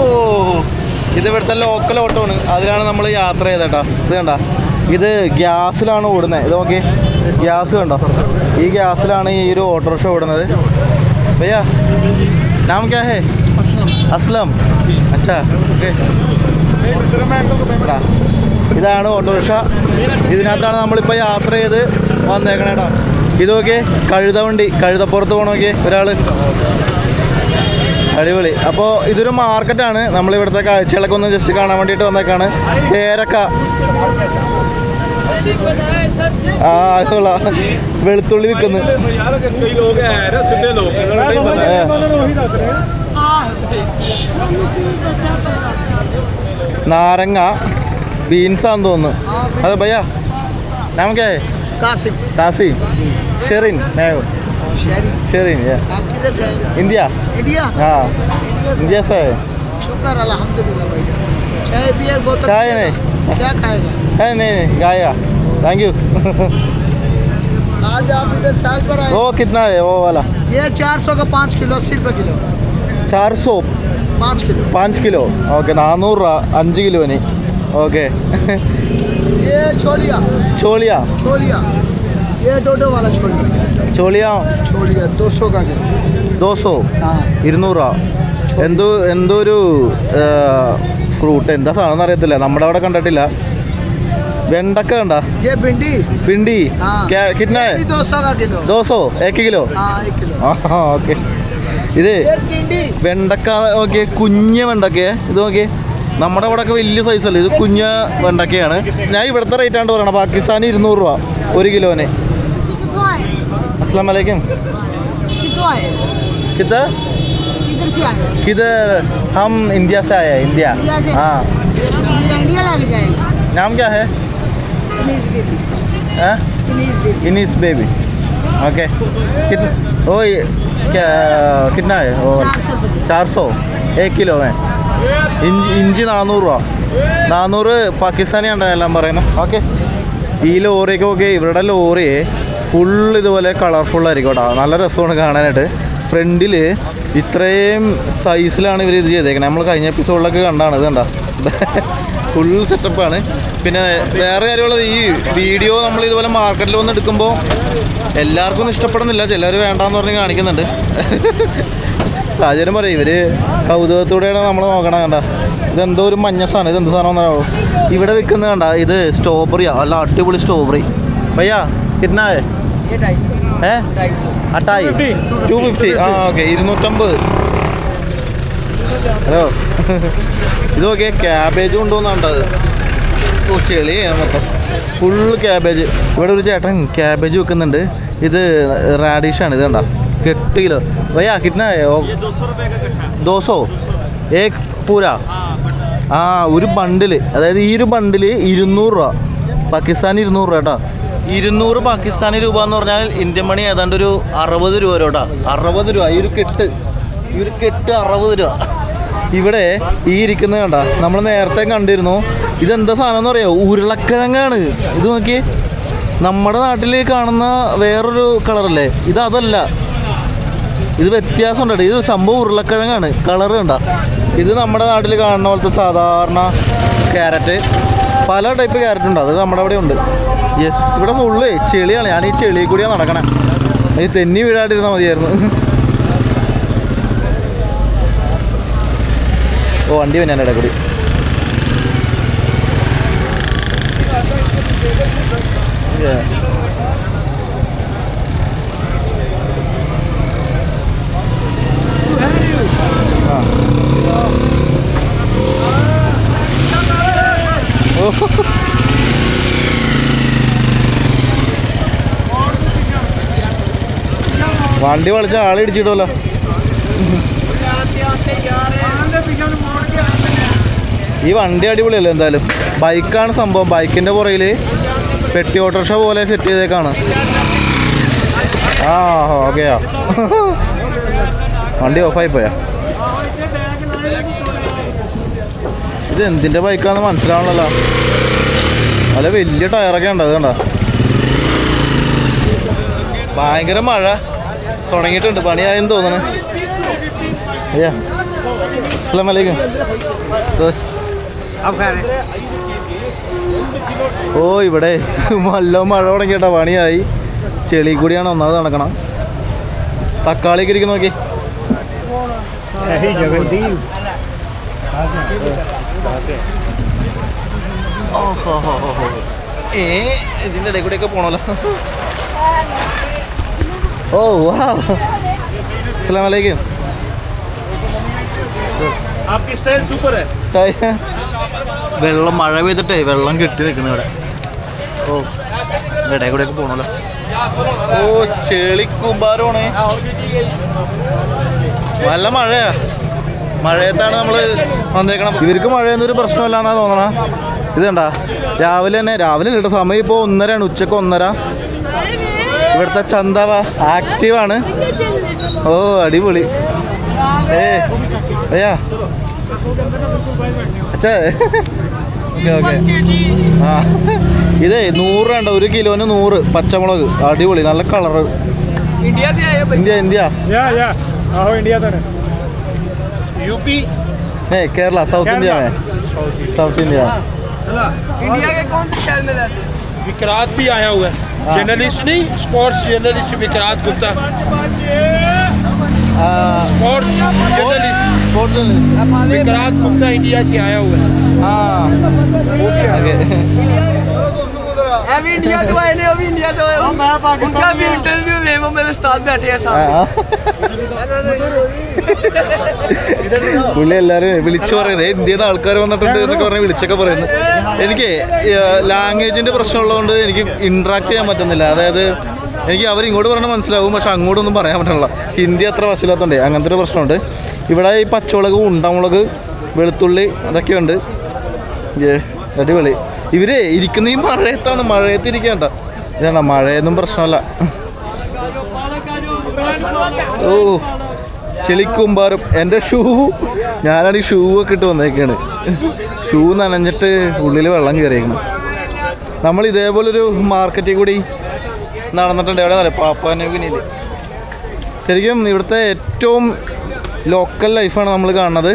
ഓ ഇത് ഇവിടുത്തെ ലോക്കൽ ഓട്ടോ ആണ്. അതിലാണ് നമ്മൾ യാത്ര ചെയ്തേട്ടാ. ഇത് കണ്ട? ഇത് ഗ്യാസിലാണ് ഓടുന്നത്. ഇത് നോക്കി ഗ്യാസ് കണ്ടോ? ഈ ഗ്യാസിലാണ് ഈ ഒരു ഓട്ടോറിക്ഷ ഓടുന്നത്. അയ്യാ നാം क्या है അസ്ലം. അച്ഛാ. ഓക്കെ. ഇതാണ് ഓട്ടോറിക്ഷ. ഇതിനകത്താണ് നമ്മളിപ്പോൾ യാത്ര ചെയ്ത് വന്നേക്കണേട്ടാ. ഇതൊക്കെ കഴുത വണ്ടി കഴുതപ്പുറത്ത് പോകണമെങ്കിൽ ഒരാൾ. അടിപൊളി. അപ്പോൾ ഇതൊരു മാർക്കറ്റാണ് നമ്മളിവിടുത്തെ കാഴ്ചകളൊക്കെ ഒന്ന് ജസ്റ്റ് കാണാൻ വേണ്ടിയിട്ട് വന്നേക്കാണ്. ഏരക്ക ആ വെളുത്തുള്ളി വിൽക്കുന്നു. നാരങ്ങ ബീൻസാന്ന് തോന്നുന്നു. അതെ ഭയ്യ നമുക്കേ? കാസി. കാസി. ഷെറിൻ മേവ് शहरी ഷെറിൻ आप किधर से हैं? ഇന്ത്യ इंडिया ആ ഇന്ത്യ സേ शुक्र अल्हम्दुलिल्लाह भाई चाय पिए बोतल चाय पिएगा? क्या खाएगा ഏ नहीं नहीं गाया थैंक यू आज आप इधर साल पर आए वो कितना है वो वाला ये चार सौ का पाँच किलो अस्सी रुपये किलो चार सौ पाँच किलो പാഞ്ച് കിലോ ഓക്കെ നാനൂറ് രൂപ അഞ്ച് കിലോന് ഓക്കെ ये छोलिया ചോളിയ छोलिया ये टोटो वाला ഇരുന്നൂറ്? എന്തോ എന്തോ ഒരു ഫ്രൂട്ട്? എന്താ സാധനം അറിയത്തില്ല നമ്മുടെ അവിടെ കണ്ടിട്ടില്ല. വെണ്ടക്ക കണ്ടാ? भिंडी भिंडी क्या कितना है दो सौ किलो किलो ഓക്കെ. ഇത് ये വെണ്ടക്ക നോക്കിയേ കുഞ്ഞ വെണ്ടക്കയെ ഇത് നോക്കിയേ. നമ്മുടെ അവിടെ ഒക്കെ വലിയ സൈസ് അല്ലേ? ഇത് കുഞ്ഞ വെണ്ടക്കയാണ്. ഞാൻ ഇവിടുത്തെ റേറ്റ് ആണ് പറയണം. പാകിസ്ഥാനി ഇരുന്നൂറ് രൂപ. ഒരു കിലോനെ. അസ്സാം വലൈക്കും कितना है किधर किधर से आए किधर हम इंडिया से आए हैं इंडिया इंडिया से हाँ ये कश्मीर इंडिया लग जाएगी नाम क्या है इनीस बेबी हाँ? इनीस बेबी इनिस बेबी ओके कितना ओ ये क्या कितना है वो चार सौ रुपये चार सौ एक किलो है ഇഞ്ചി ഇഞ്ചി നാനൂറ് രൂപ നാനൂറ് പാകിസ്ഥാനി ആണ് എല്ലാം പറയുന്നത് ഓക്കെ ഈ ലോറിയൊക്കെ നോക്കി ഇവരുടെ ലോറി ഫുൾ ഇതുപോലെ കളർഫുൾ ആയിരിക്കും കേട്ടോ. നല്ല രസമാണ് കാണാനായിട്ട്. ഫ്രണ്ടിൽ ഇത്രയും സൈസിലാണ് ഇവർ ഇത് ചെയ്തേക്കുന്നത് നമ്മൾ കഴിഞ്ഞ എപ്പിസോഡിലൊക്കെ കണ്ടാണ് ഇത് കണ്ട. ഫുൾ സെറ്റപ്പാണ് പിന്നെ വേറെ കാര്യമുള്ളത് ഈ വീഡിയോ നമ്മൾ ഇതുപോലെ മാർക്കറ്റിൽ വന്ന് എടുക്കുമ്പോൾ എല്ലാവർക്കും ഇഷ്ടപ്പെടുന്നില്ല. ചിലർ വേണ്ടാന്ന് പറഞ്ഞ് കാണിക്കുന്നുണ്ട്. സാഹചര്യം പറയും ഇവർ കൗതുകത്തോടെയാണ് നമ്മൾ നോക്കണം കണ്ട. ഇതെന്തോ ഒരു മഞ്ഞ സാധനം ഇതെന്ത് സാധനം എന്നാവോ ഇവിടെ വിൽക്കുന്നത് കണ്ട ഇത് സ്ട്രോബെറിയാ അല്ല അടിപൊളി സ്ട്രോബെറി ഭയ്യാ ഇരുന്നായേ ആ ഹലോ. ഇത് നോക്കിയ ക്യാബേജ് കൊണ്ടുവന്നുണ്ടത്. ചെളി മൊത്തം. ഫുൾ ക്യാബേജ് ഇവിടെ ഒരു ചേട്ടൻ ക്യാബേജ് വെക്കുന്നുണ്ട്. ഇത് റാഡിഷാണ് ഇത് കണ്ട. എട്ട് കിലോ. വയ്യാ കിട്ടണേ? ദോസോ ഏ പൂര? ആ ഒരു ബണ്ടിൽ അതായത് ഈ ഒരു ബണ്ടിൽ ഇരുന്നൂറ് രൂപ. പാകിസ്ഥാൻ ഇരുന്നൂറ് രൂപ കേട്ടോ. ഇരുന്നൂറ് പാകിസ്ഥാനി രൂപ എന്ന് പറഞ്ഞാൽ ഇന്ത്യൻ മണി ഏതാണ്ട് ഒരു അറുപത് രൂപ വരോട്ടാ. അറുപത് രൂപ. ഈ ഒരു കെട്ട് ഈ ഒരു കെട്ട് അറുപത് രൂപ. ഇവിടെ ഈ ഇരിക്കുന്നത് കണ്ട നമ്മൾ നേരത്തെ കണ്ടിരുന്നു. ഇതെന്താ സാധനം എന്ന് പറയാ ഉരുളക്കിഴങ്ങാണ്. ഇത് നോക്കി. നമ്മുടെ നാട്ടിൽ കാണുന്ന വേറൊരു കളറല്ലേ? ഇത് അതല്ല. ഇത് വ്യത്യാസമുണ്ട്. ഇത് സംഭവം ഉരുളക്കിഴങ്ങാണ്. കളർ കണ്ട. ഇത് നമ്മുടെ നാട്ടിൽ കാണുന്ന പോലത്തെ സാധാരണ ക്യാരറ്റ്. പല ടൈപ്പ് ക്യാരറ്റ് ഉണ്ട്. അത് നമ്മുടെ അവിടെ ഉണ്ട്. യെസ് ഇവിടെ ഫുള്ള് ചെളിയാണ്. ഞാൻ ഈ ചെളിയിൽ കൂടിയാണ് നടക്കണേ. ഈ തെന്നി വീഴാണ്ടിരുന്നാൽ മതിയായിരുന്നു. ഓ വണ്ടി വന്നെ ഇടയിൽ കൂടി Yeah. ഓ. വണ്ടി വലിച്ച ആളെ ഇടിച്ചിട്ടല്ലോ ഈ വണ്ടി അടിപൊളിയല്ലേ എന്തായാലും. ബൈക്കാണ് സംഭവം. ബൈക്കിന്റെ പുറയിൽ പെട്ടി ഓട്ടോറിക്ഷ പോലെ സെറ്റ് ചെയ്തേക്കാണ്. ആ ഓക്കെയാ വണ്ടി ഓഫായി പോയാ. ഇത് എന്തിന്റെ ബൈക്കാന്ന് മനസ്സിലാവണല്ലോ അല്ല വലിയ ടയറൊക്കെ ഉണ്ട് അത് കണ്ട. ഭയങ്കര മഴ. തുടങ്ങിയിട്ടുണ്ട്. പണിയായെന്ന് തോന്നണേ. അയ്യാ. ഓ ഇവിടെ നല്ല മഴ തുടങ്ങിയിട്ട പണിയായി. ചെളി കൂടിയാണ് ഒന്നാമത് നടക്കണം. തക്കാളിക്ക് ഇരിക്കും നോക്കി. ഏ ഇതിന്റെ ഇടയിൽ കൂടെയൊക്കെ പോണല്ലോ. ഓ വാ അസ്സാം വലൈക്കും വെള്ളം മഴ പെയ്തിട്ടേ വെള്ളം കെട്ടി നിൽക്കുന്നു ഇവിടെ. ഓ ഇടയിൽ കൂടെയൊക്കെ പോകണല്ലോ ഓ ചെളിക്കുമ്പാരമാണ് നല്ല മഴയാ. മഴയത്താണ് നമ്മൾ വന്നേക്കണം ഇവർക്ക് മഴയൊന്നും ഒരു പ്രശ്നമില്ല എന്നാ തോന്നണ. ഇത് കണ്ടാ രാവിലെ തന്നെ രാവിലെ ഇട്ട സമയം ഇപ്പോൾ ഒന്നരയാണ് ഉച്ചയ്ക്ക് ഒന്നര. ഇവിടുത്തെ ചന്തവ ആക്റ്റീവാണ് ഓ അടിപൊളി ഏ അയ്യാ അച്ഛാ ഓക്കെ ഓക്കെ ആ ഇതേ നൂറ് വേണ്ട ഒരു കിലോന് നൂറ് പച്ചമുളക് അടിപൊളി നല്ല കളറ് इंडिया से आए हो ഇന്ത്യ ഇന്ത്യ या या आओ इंडिया तो यूपी ഏ കേരള സൗത്ത് ഇന്ത്യ में साउथ इंडिया इंडिया के कौन से शहर में रहते हैं विक्रांत भी आया हुआ है हाँ। जर्नलिस्ट नहीं sports journalist Vikraj Gupta sports journalist Vikraj Gupta India से आया हुआ है अभी इंडिया तो आए ने अभी इंडिया तो आए उनका भी इंटरव्यू ले वो मेरे साथ बैठे हैं साथ പുള്ളി എല്ലാരും വിളിച്ചു പറയുന്നത് ഇന്ത്യയിൽ നിന്ന് ആൾക്കാർ വന്നിട്ടുണ്ട് എന്നൊക്കെ പറഞ്ഞ് വിളിച്ചൊക്കെ പറയുന്നു. എനിക്ക് ലാംഗ്വേജിന്റെ പ്രശ്നമുള്ളതുകൊണ്ട് എനിക്ക് ഇന്ററാക്ട് ചെയ്യാൻ പറ്റുന്നില്ല. അതായത് എനിക്ക് അവർ ഇങ്ങോട്ട് പറഞ്ഞാൽ മനസ്സിലാവും പക്ഷെ അങ്ങോട്ടൊന്നും പറയാൻ പറ്റണില്ല. ഹിന്ദി അത്ര വശമില്ലാത്തതുകൊണ്ട് അങ്ങനത്തെ ഒരു പ്രശ്നമുണ്ട്. ഇവിടെ ഈ പച്ചമുളക് ഉണ്ടമുളക് വെളുത്തുള്ളി അതൊക്കെ ഉണ്ട് ഏ, അടിപൊളി. ഇവർ ഇരിക്കുന്ന ഈ മഴയത്താണ്. മഴയത്ത് ഇരിക്കേണ്ട. ഇതാണ് മഴയൊന്നും പ്രശ്നമല്ല. ഓ ചെളിക്കുമ്പാറും എന്റെ ഷൂ ഞാനാണ് ഈ ഷൂ ഒക്കെ ഇട്ട് വന്നേക്കാണ്. ഷൂ നനഞ്ഞിട്ട് ഉള്ളിൽ വെള്ളം കയറിയേക്കണം. നമ്മൾ ഇതേപോലൊരു മാർക്കറ്റിൽ കൂടി നടന്നിട്ടുണ്ട്. എവിടെ പറയാം പാപ്പാനഗിനിയിൽ ശരിക്കും ഇവിടുത്തെ ഏറ്റവും ലോക്കൽ ലൈഫാണ് നമ്മൾ കാണുന്നത്.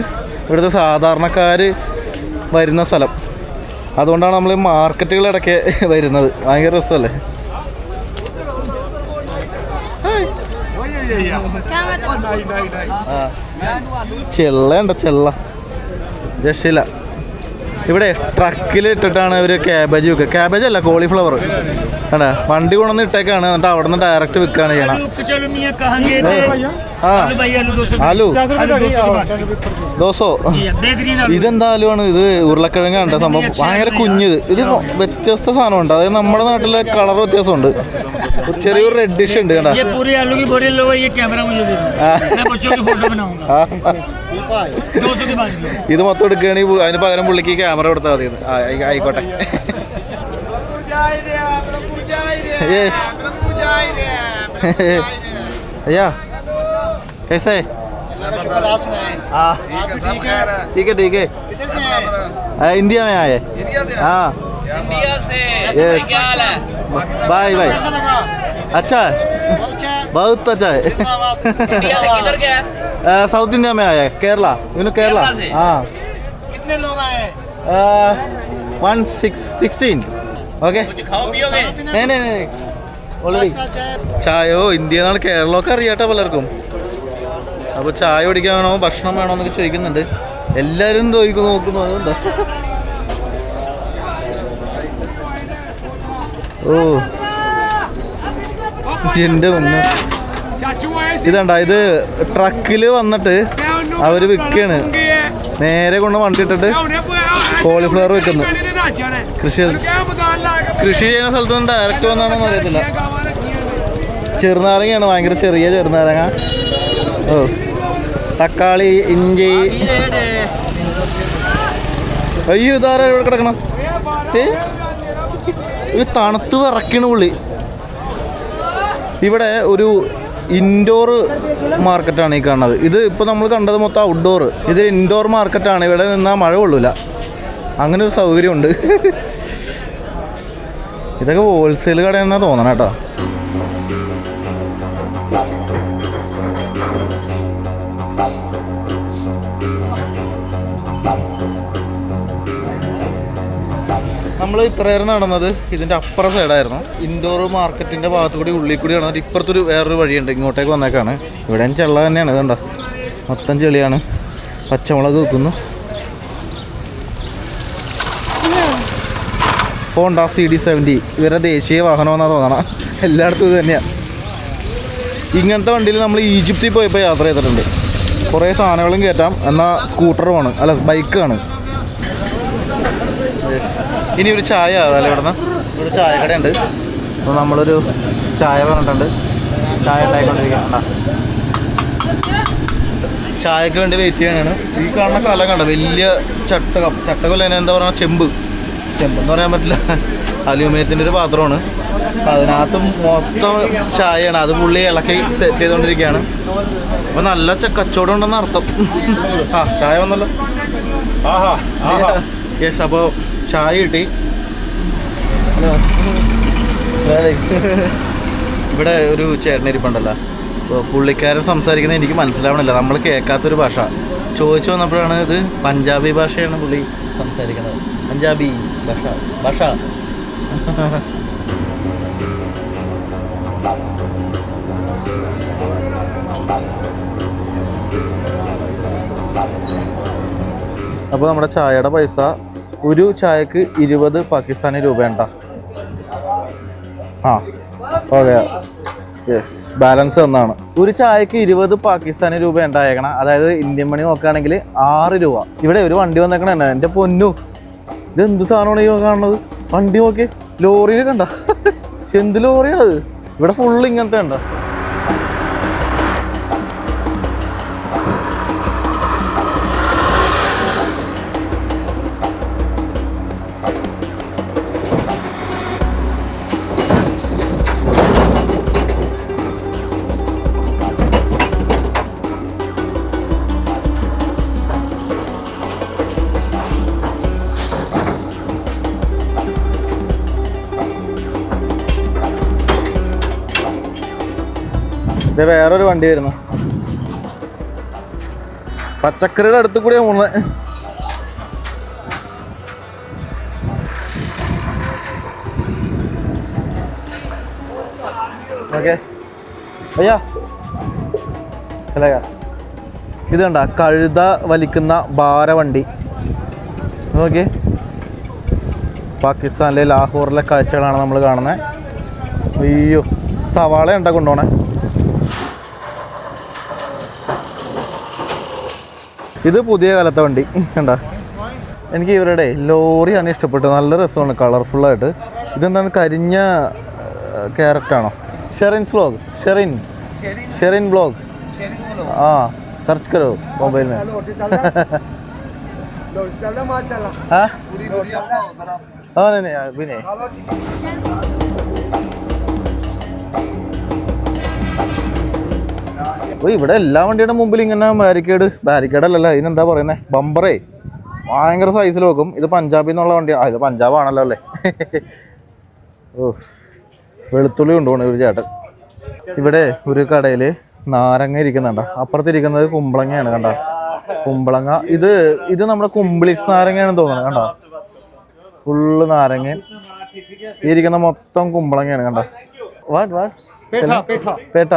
ഇവിടുത്തെ സാധാരണക്കാർ വരുന്ന സ്ഥലം. അതുകൊണ്ടാണ് നമ്മൾ മാർക്കറ്റുകളിടയ്ക്ക് വരുന്നത്. ഭയങ്കര രസമല്ലേ? ആ ചെല്ലണ്ട ചെള്ള. രക്ഷയില്ല ഇവിടെ ട്രക്കിൽ ഇട്ടിട്ടാണ് ഇവർ ക്യാബേജ് വിൽക്കുക ക്യാബേജ് അല്ല കോളിഫ്ലവർ അല്ല വണ്ടി കൊണ്ടുവന്ന് ഇട്ടേക്കാണ്. എന്നിട്ട് അവിടെ നിന്ന് ഡയറക്റ്റ് വിൽക്കുകയാണ് ചെയ്യണം ആ. ആലു ദോസോ ഇതെന്തായാലും ആണ് ഇത് ഉരുളക്കിഴങ്ങാണ് സംഭവം. ഭയങ്കര കുഞ്ഞത് ഇത്. വ്യത്യസ്ത സാധനമുണ്ട്. അതായത് നമ്മുടെ നാട്ടിലെ കളർ വ്യത്യാസമുണ്ട്. ചെറിയൊരു റെഡിഷ് ഉണ്ട് കേട്ടോ. ये पूरे आलू की बोरी लो ये कैमरा मुझे दे हाँ। दो मैं बच्चों की फोटो बनाऊंगा ആ. दो सौ की बात की ഇത് മൊത്തം എടുക്കുകയാണെങ്കിൽ അതിന് പകരം പുള്ളിക്ക് ക്യാമറ കൊടുത്താൽ മതി ആ, ആയി- ആയിക്കോട്ടെ Yes. भैया कैसे हाँ ठीक है ठीक है आ, इंडिया में आए हाँ इंडिया से Yes. क्या हाल है बाय बाय अच्छा है बहुत अच्छा है इंडिया से किधर गया आ, साउथ इंडिया में आया है केरला यू नो केरला केरला से? हाँ कितने लोग आए वन सिक्स सिक्सटीन ओके कुछ खाओ पियोगे नहीं नहीं नहीं ഓൾറെഡി ചായയോ ഇന്ത്യ എന്നാണ് കേരളമൊക്കെ അറിയാട്ടോ പലർക്കും അപ്പോൾ ചായ കുടിക്കാൻ വേണോ ഭക്ഷണം വേണോ എന്നൊക്കെ ചോദിക്കുന്നുണ്ട് എല്ലാവരും ചോദിക്കും നോക്കുന്നു അതുകൊണ്ട് ഓ എൻ്റെ മുന്നേ ഇതണ്ട ഇത് ട്രക്കിൽ വന്നിട്ട് അവർ വിൽക്കാണ് നേരെ കൊണ്ട് വണ്ടി ഇട്ടിട്ട് കോളിഫ്ലവർ വെക്കുന്നു കൃഷി കൃഷി ചെയ്യുന്ന സ്ഥലത്ത് നിന്ന് ഡയറക്റ്റ് വന്നാണെന്ന് അറിയത്തില്ല. ചെറുനാരങ്ങയാണ് ഭയങ്കര ചെറിയ ചെറുനാരങ്ങ. ഓ തക്കാളി ഇഞ്ചി. അയ്യോ ഇതാരാ ഇവിടെ കിടക്കണം? ഇത് തണുത്ത് വിറക്കണ പുള്ളി. ഇവിടെ ഒരു ഇൻഡോർ മാർക്കറ്റാണ് ഈ കാണുന്നത്. ഇത് ഇപ്പോൾ നമ്മൾ കണ്ടത് മൊത്തം ഔട്ട്ഡോർ ഇത് ഇൻഡോർ മാർക്കറ്റാണ് ഇവിടെ നിന്നാൽ മഴ കൊള്ളൂല. അങ്ങനെ ഒരു സൗകര്യമുണ്ട്. ഇതൊക്കെ ഹോൾസെയിൽ കടയെന്നാണ് തോന്നണം കേട്ടോ. നമ്മൾ ഇത്രയേറെ നടന്നത് ഇതിന്റെ അപ്പുറ സൈഡായിരുന്നു ഇൻഡോർ മാർക്കറ്റിന്റെ ഭാഗത്തു കൂടി ഉള്ളിൽ കൂടി നടന്നത് ഇപ്പുറത്തൊരു വേറൊരു വഴിയുണ്ട്. ഇങ്ങോട്ടേക്ക് വന്നേക്കാണ്. ഇവിടെ ചെള്ള തന്നെയാണ് ഇതുണ്ടോ മൊത്തം ചെളിയാണ്. പച്ചമുളക് വെക്കുന്നു ഹോണ്ട സി ഡി സെവന്റി ഇവരുടെ ദേശീയ വാഹനമെന്നാണ് തോന്നണം. എല്ലായിടത്തും ഇത് തന്നെയാണ് ഇങ്ങനത്തെ വണ്ടിയിൽ നമ്മൾ ഈജിപ്തിൽ പോയപ്പോൾ യാത്ര ചെയ്തിട്ടുണ്ട്. കുറേ സാധനങ്ങളും കയറ്റാം. എന്നാൽ സ്കൂട്ടറുമാണ് അല്ല ബൈക്കാണ് ഇനി ഒരു ചായ അല്ല ഇവിടുന്ന്? ഒരു ചായ ഉണ്ട് അപ്പോൾ നമ്മളൊരു ചായ പറഞ്ഞിട്ടുണ്ട്. ചായ ഉണ്ടായിക്കൊണ്ടിരിക്കുകയാണ് കണ്ടോ? ചായക്ക് വേണ്ടി വെയിറ്റ് ചെയ്യാനാണ് ഈ കാണുന്ന കല കണ്ട? വലിയ ചട്ടകം ചട്ടകല്ല എന്താ പറയുക? ചെമ്പ്. ചെമ്പെന്ന് പറയാൻ പറ്റില്ല. അലൂമിനിയത്തിന്റെ ഒരു പാത്രമാണ്. അപ്പം അതിനകത്ത് മൊത്തം ചായയാണ്. അത് പുള്ളി ഇളക്കി സെറ്റ് ചെയ്തുകൊണ്ടിരിക്കുകയാണ്. അപ്പം നല്ല ച- കച്ചവടം ഉണ്ടെന്ന് അർത്ഥം. ആ ചായ വന്നല്ലോ. യെസ് അപ്പോൾ ചായ കിട്ടി. ഇവിടെ ഒരു ചേട്ടനിരിപ്പുണ്ടല്ലോ അപ്പോൾ പുള്ളിക്കാരൻ സംസാരിക്കുന്നത് എനിക്ക് മനസ്സിലാവണില്ല. നമ്മൾ കേൾക്കാത്തൊരു ഭാഷ. ചോദിച്ചു വന്നപ്പോഴാണ് ഇത് പഞ്ചാബി ഭാഷയാണ് പുള്ളി സംസാരിക്കുന്നത്. പഞ്ചാബി ഭാഷ. ഭാഷ. അപ്പോൾ നമ്മുടെ ചായയുടെ പൈസ ഒരു ചായക്ക് ഇരുപത് പാകിസ്ഥാനി രൂപയുണ്ട? ആ ഓക്കെ. യെസ് ബാലൻസ് ഒന്നാണ്. ഒരു ചായക്ക് ഇരുപത് പാകിസ്ഥാനി രൂപ ഉണ്ടായേക്കണം അതായത് ഇന്ത്യൻ മണി നോക്കുകയാണെങ്കിൽ ആറ് രൂപ. ഇവിടെ ഒരു വണ്ടി വന്നേക്കണ എന്റെ പൊന്നു. ഇത് എന്ത് സാധനമാണ് ഈ കാണുന്നത്? വണ്ടി നോക്കി ലോറിയിൽ കണ്ട? എന്ത് ലോറിയാണത്? ഇവിടെ ഫുള്ള് ഇങ്ങനത്തെ ഉണ്ടോ? വേറൊരു വണ്ടി വരുന്നു പച്ചക്കറിയുടെ അടുത്ത് കൂടിയാ പോകുന്നത് ഓക്കെ. അയ്യാ. ചിലക ഇത് കണ്ട കഴുത വലിക്കുന്ന ഭാരവണ്ടി. നോക്കി പാകിസ്ഥാനിലെ ലാഹോറിലെ കാഴ്ചകളാണ് നമ്മൾ കാണുന്നത്. അയ്യോ സവാള ഉണ്ടാ കൊണ്ടുപോണേ? ഇത് പുതിയ കാലത്തെ വണ്ടി കണ്ട എനിക്ക് ഇവരുടെ ലോറിയാണ് ഇഷ്ടപ്പെട്ടത് നല്ല രസമാണ് കളർഫുള്ളായിട്ട് ഇതെന്താണ് കരിഞ്ഞ ക്യാരറ്റാണോ ഷെറിൻസ് വ്ലോഗ് ഷെറിൻ ഷെറിൻ വ്ലോഗ് ആ സെർച്ച് കരോ മൊബൈൽ में हाँ हाँ नहीं नहीं अभी नहीं ഓ ഇവിടെ എല്ലാ വണ്ടിയുടെ മുമ്പിൽ ഇങ്ങനെ ബാരിക്കേഡ് ബാരിക്കേഡ് അല്ലല്ല ഇതിനെന്താ പറയുന്നത് ബമ്പറേ ഭയങ്കര സൈസിൽ വെക്കും. ഇത് പഞ്ചാബിൽ നിന്നുള്ള വണ്ടിയാണ് ഇത് പഞ്ചാബ് ആണല്ലോ അല്ലേ? ഓ വെളുത്തുള്ളി കൊണ്ടുപോകണം ഒരു ചേട്ടൻ. ഇവിടെ ഒരു കടയിൽ നാരങ്ങ ഇരിക്കുന്നുണ്ട. അപ്പുറത്തിരിക്കുന്നത് കുമ്പളങ്ങയാണ് കണ്ട? കുമ്പളങ്ങ. ഇത് ഇത് നമ്മുടെ കുമ്പിളിസ് നാരങ്ങയാണെന്ന് തോന്നുന്നത് കണ്ട? ഫുള്ള് നാരങ്ങ ഇരിക്കുന്ന മൊത്തം കുമ്പളങ്ങയാണ് കണ്ട? വാട്ട് വാട്ട് പേട്ട.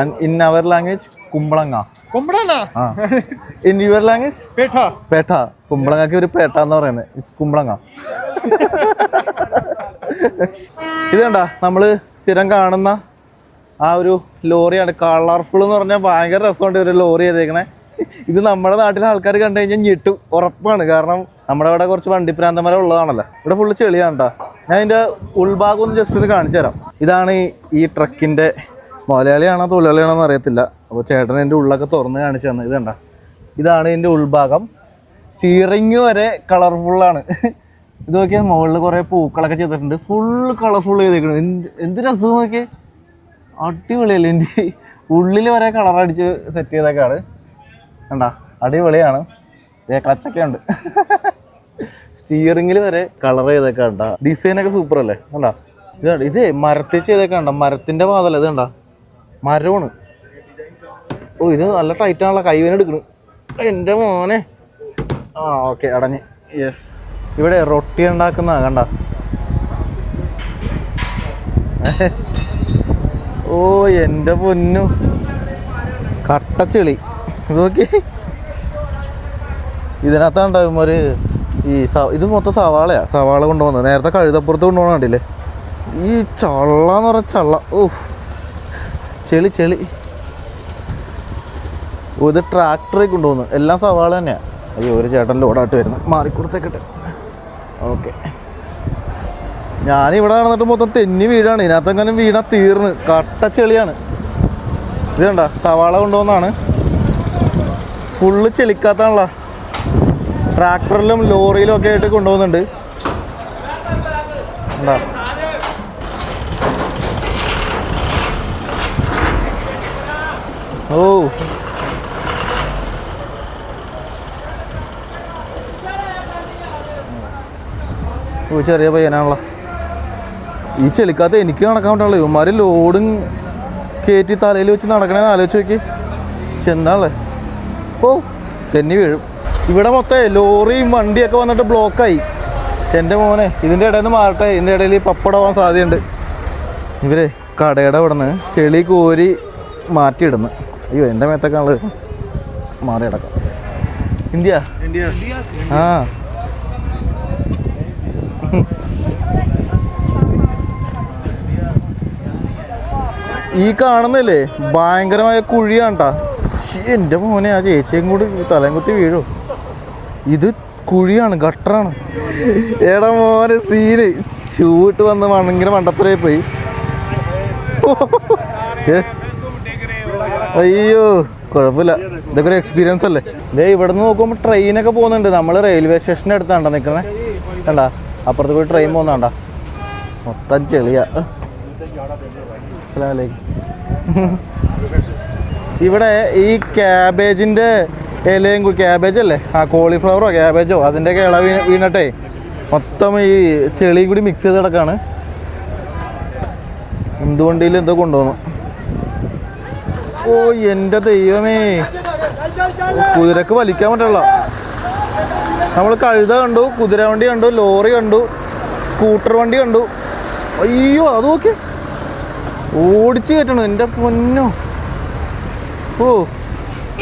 and in our language കുമ്പളങ്ങ. കുമ്പളങ്ങ? ഇൻ യുവർ ലാംഗ്വേജ് പേട്ട. പേട്ട. കുമ്പളങ്ങക്ക് ഒരു പേട്ട എന്ന് പറയുന്നത് കുമ്പളങ്ങ. ഇത് കണ്ട നമ്മൾ സ്ഥിരം കാണുന്ന ആ ഒരു ലോറിയാണ്. കളർഫുൾ എന്ന് പറഞ്ഞാൽ ഭയങ്കര രസമുണ്ട് ഒരു ലോറി ചെയ്തേക്കണേ. ഇത് നമ്മുടെ നാട്ടിലെ ആൾക്കാർ കണ്ടു കഴിഞ്ഞാൽ ഞെട്ടും ഉറപ്പാണ്. കാരണം നമ്മുടെ അവിടെ കുറച്ച് വണ്ടിപ്രാന്തമരം ഉള്ളതാണല്ലോ. ഇവിടെ ഫുള്ള് ചെളിയാണ് കേട്ടോ ഞാൻ ഇതിന്റെ ഉൾഭാഗം ഒന്ന് ജസ്റ്റ് ഒന്ന് കാണിച്ചു തരാം ഇതാണ് ഈ ട്രക്കിന്റെ മലയാളിയാണോ തൊഴിലാളിയാണോ എന്ന് അറിയത്തില്ല. അപ്പോൾ ചേട്ടൻ എന്റെ ഉള്ളൊക്കെ തുറന്ന് കാണിച്ചു തന്നെ. ഇത് കണ്ട. ഇതാണ് എന്റെ ഉൾഭാഗം. സ്റ്റിയറിങ് വരെ കളർഫുള്ളാണ് ഇത് നോക്കിയാൽ മുകളിൽ കുറേ പൂക്കളൊക്കെ ചെയ്തിട്ടുണ്ട് ഫുൾ കളർഫുൾ ചെയ്തേക്കണം. എന്ത് എന്ത് രസം അടിപൊളിയല്ലേ എന്റെ ഉള്ളിൽ വരെ കളർ അടിച്ച് സെറ്റ് ചെയ്തൊക്കെയാണ് കണ്ട അടിപൊളിയാണ്. ഇതേ ക്ലച്ചൊക്കെ ഉണ്ട് സ്റ്റിയറിങ്ങിൽ വരെ കളർ ചെയ്തൊക്കെ ഡിസൈനൊക്കെ സൂപ്പർ അല്ലേ? കണ്ട. ഇത്? ഇത് മരത്തിൽ ചെയ്തൊക്കെ മരത്തിന്റെ വാതല്ല ഇത് കണ്ട. മരമാണ്. ഓ ഇത് നല്ല ടൈറ്റാണല്ലോ കൈവേന എടുക്കണ്. എന്റെ മോനെ. ആ ഓക്കെ അടഞ്ഞ്. യെസ് ഇവിടെ റൊട്ടി ഉണ്ടാക്കുന്ന കണ്ട. ഓ എന്റെ പൊന്നു. കട്ടച്ചെളി ഇത് നോക്കി. ഇതിനകത്താണ്ടാവും ഈ സ- ഇത് മൊത്തം സവാളയാ സവാള കൊണ്ടുപോകുന്നത് നേരത്തെ കഴുതപ്പുറത്ത് കൊണ്ടുപോകണ കണ്ടില്ലേ? ഈ ചള്ള എന്ന് പറഞ്ഞ ചള്ള. ഓഫ് ചെളി ചെളി. ഇത് ട്രാക്ടറിൽ കൊണ്ടുപോകുന്നു. എല്ലാം സവാള തന്നെയാണ് അയ്യോ ഒരു ചേട്ടൻ ലോഡായിട്ട് വരുന്നു. മാറിക്കൊടുത്തേക്കട്ടെ. ഓക്കെ. ഞാനിവിടെ നടന്നിട്ട് മൊത്തം തെന്നി വീടാണ് ഇതിനകത്തെങ്ങനെ വീണ തീർന്ന്. കട്ട ചെളിയാണ്. ഇത് കണ്ട സവാള കൊണ്ടുപോകുന്നതാണ് ഫുള്ള് ചെളിക്കാത്താണല്ലോ ട്രാക്ടറിലും ലോറിയിലും ഒക്കെ ആയിട്ട് കൊണ്ടുപോകുന്നുണ്ട്. ഓ. ഓ ചെറിയ പയ്യനാണല്ലോ. ഈ ചെളിക്കാത്ത എനിക്ക് നടക്കാൻ പറ്റുള്ളൂ ഇവന്മാർ ലോഡും കയറ്റി തലയിൽ വെച്ച് നടക്കണേന്ന് ആലോചിച്ച് നോക്കി. ചെന്നാളെ ഓ തെന്നി വീഴും. ഇവിടെ മൊത്തം ലോറിയും വണ്ടിയൊക്കെ വന്നിട്ട് ബ്ലോക്കായി. എന്റെ മോനെ ഇതിന്റെ ഇടയിൽ നിന്ന് മാറട്ടെ. ഇതിന്റെ ഇടയിൽ ഈ പപ്പട ആവാൻ സാധ്യതയുണ്ട്. ഇവരെ കടയുടെ അവിടെ നിന്ന് ചെളി കോരി മാറ്റിയിടുന്നു. അയ്യോ എന്റെ മേത്തൊക്കെ മാറി കിടക്കാം. ഇന്ത്യ? ആ. ഈ കാണുന്നില്ലേ? ഭയങ്കരമായ കുഴിയാണ് കേട്ടാ എന്റെ മോനെ ആ ചേച്ചിയും കൂടി തലയും കുത്തി വീഴോ. ഇത് കുഴിയാണ് ഗട്ടറാണ്. എടാ മോനെ സീന്. ഷൂ ഇട്ട് വന്ന് ഭയങ്കര മണ്ടത്തരയിൽ പോയി. ഏ? അയ്യോ കുഴപ്പമില്ല. ഇതൊക്കെ ഒരു എക്സ്പീരിയൻസ് അല്ലേ? ദേ ഇവിടെ നിന്ന് നോക്കുമ്പോൾ ട്രെയിനൊക്കെ പോകുന്നുണ്ട്. നമ്മൾ റെയിൽവേ സ്റ്റേഷന്റെ അടുത്താണ്ട നിൽക്കണേ കണ്ട? അപ്പുറത്ത് പോയി ട്രെയിൻ പോകുന്നാണ്ട? മൊത്തം ചെളിയാ. ഇവിടെ ഈ ക്യാബേജിന്റെ ഇലയും ക്യാബേജ് അല്ലേ? ആ കോളിഫ്ലവറോ ക്യാബേജോ അതിന്റെയൊക്കെ ഇള വീ വീണിട്ടേ മൊത്തം ഈ ചെളിയും കൂടി മിക്സ് ചെയ്ത് കിടക്കാണ്. എന്തുകൊണ്ടിലും എന്തോ കൊണ്ടുവന്നു? ഓ എന്റെ ദൈവമേ. കുതിരക്ക് വലിക്കാൻ പറ്റുള്ള നമ്മൾ കഴുത കണ്ടു കുതിര വണ്ടി കണ്ടു ലോറി കണ്ടു സ്കൂട്ടർ വണ്ടി കണ്ടു. അയ്യോ അത് നോക്കി ഓടിച്ച് കയറ്റണം എന്റെ പൊന്നോ. ഓ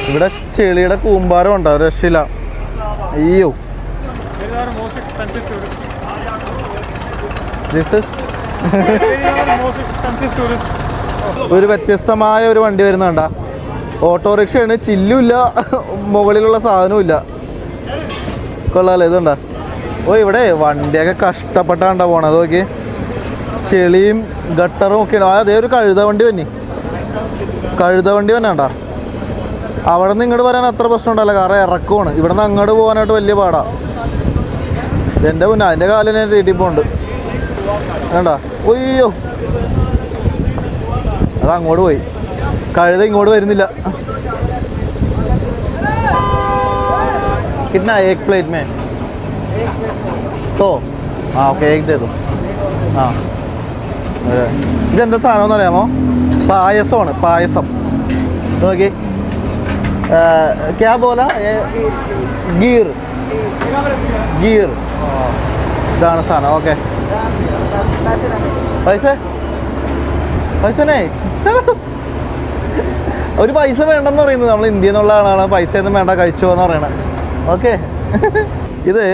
ഇവിടെ ചെളിയുടെ കൂമ്പാരം ഉണ്ടോ രക്ഷയില്ല. അയ്യോ. This is ഒരു വ്യത്യസ്തമായ ഒരു വണ്ടി വരുന്നുണ്ട ഓട്ടോറിക്ഷയാണ് ചില്ലുമില്ല മുകളിലുള്ള സാധനവും ഇല്ല കൊള്ളാലോ ഇതുണ്ടാ? ഓ ഇവിടെ വണ്ടിയൊക്കെ കഷ്ടപ്പെട്ടാണ്ടാ പോണത് നോക്കി. ചെളിയും ഗട്ടറും ഒക്കെ ആ അതേ ഒരു കഴുത വണ്ടി വന്നി. കഴുത വണ്ടി വന്നാണ്ടാ. അവിടെ നിന്ന് ഇങ്ങോട്ട് വരാൻ അത്ര പ്രശ്നം ഉണ്ടല്ലോ കാരണം ഇറക്കമാണ്. ഇവിടെ നിന്ന് അങ്ങോട്ട് പോകാനായിട്ട് വലിയ പാടാ. എന്റെ മുന്നേ അതിന്റെ കാലിനെ തീട്ടിപ്പോണ്ട് വേണ്ട ഒയ്യോ അത് അങ്ങോട്ട് പോയി കഴുത ഇങ്ങോട്ട് വരുന്നില്ല कितना एक प्लेट में സോ ആ ഓക്കെ ഏക് തരും ആ അതെ. ഇതെന്താ സാധനം എന്ന് അറിയാമോ പായസമാണ് പായസം നോക്കി ക്യാ പോല ഗീർ ഗീർ ഇതാണ് സാധനം ഓക്കെ പൈസ പൈസ ഒരു പൈസ വേണ്ടെന്ന് പറയുന്നത് നമ്മൾ ഇന്ത്യയിൽ നിന്നുള്ള ആളാണ് പൈസയൊന്നും വേണ്ട കഴിച്ചോ എന്ന് പറയണത് ഓക്കെ. ഇത്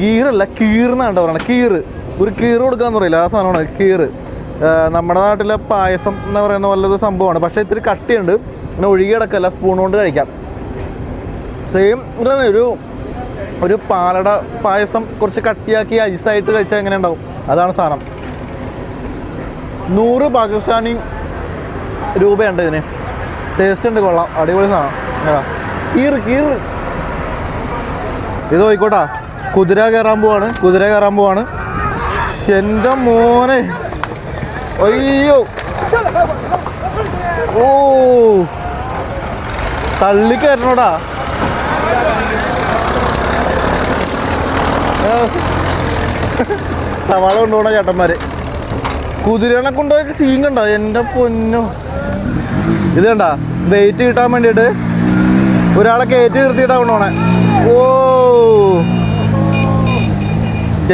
ഗീറല്ല കീർന്നാണ് പറയണത് കീറ് ഒരു കീറ് കൊടുക്കാന്ന് പറയില്ല ആ സാധനമാണ് കീറ് നമ്മുടെ നാട്ടിലെ പായസം എന്ന് പറയുന്ന വല്ലത് സംഭവമാണ്. പക്ഷേ ഇത്തിരി കട്ടിയുണ്ട്. പിന്നെ ഒഴുകി കിടക്കല്ല സ്പൂൺ കൊണ്ട് കഴിക്കാം. സെയിം ഇതാണ്. ഒരു ഒരു പാലട പായസം കുറച്ച് കട്ടിയാക്കി ഐസായിട്ട് കഴിച്ചാൽ എങ്ങനെ ഉണ്ടാവും അതാണ് സാധനം. നൂറ് പാകിസ്ഥാനി രൂപയുണ്ട് ഇതിന്. ടേസ്റ്റ് ഉണ്ട് കൊള്ളാം. അടിപൊളി സാധനം. കീർ കീർ ഇത് പോയിക്കോട്ടാ കുതിര കയറാൻ പോവാണ്. കുതിര കയറാൻ പോവാണ്. എന്റെ മോനെ. അയ്യോ. ഓ. തള്ളി സവാള കൊണ്ടുപോണ ചേട്ടന്മാര്. കുതിരനെ കൊണ്ടുപോയി സീൻ കണ്ടോ? എന്റെ പൊന്നോ. ഇത് കണ്ട? വെയിറ്റ് കിട്ടാൻ വേണ്ടിയിട്ട് ഒരാളെ കയറ്റി നിർത്തിയിട്ടാണ് കൊണ്ടുപോണേ ഓ.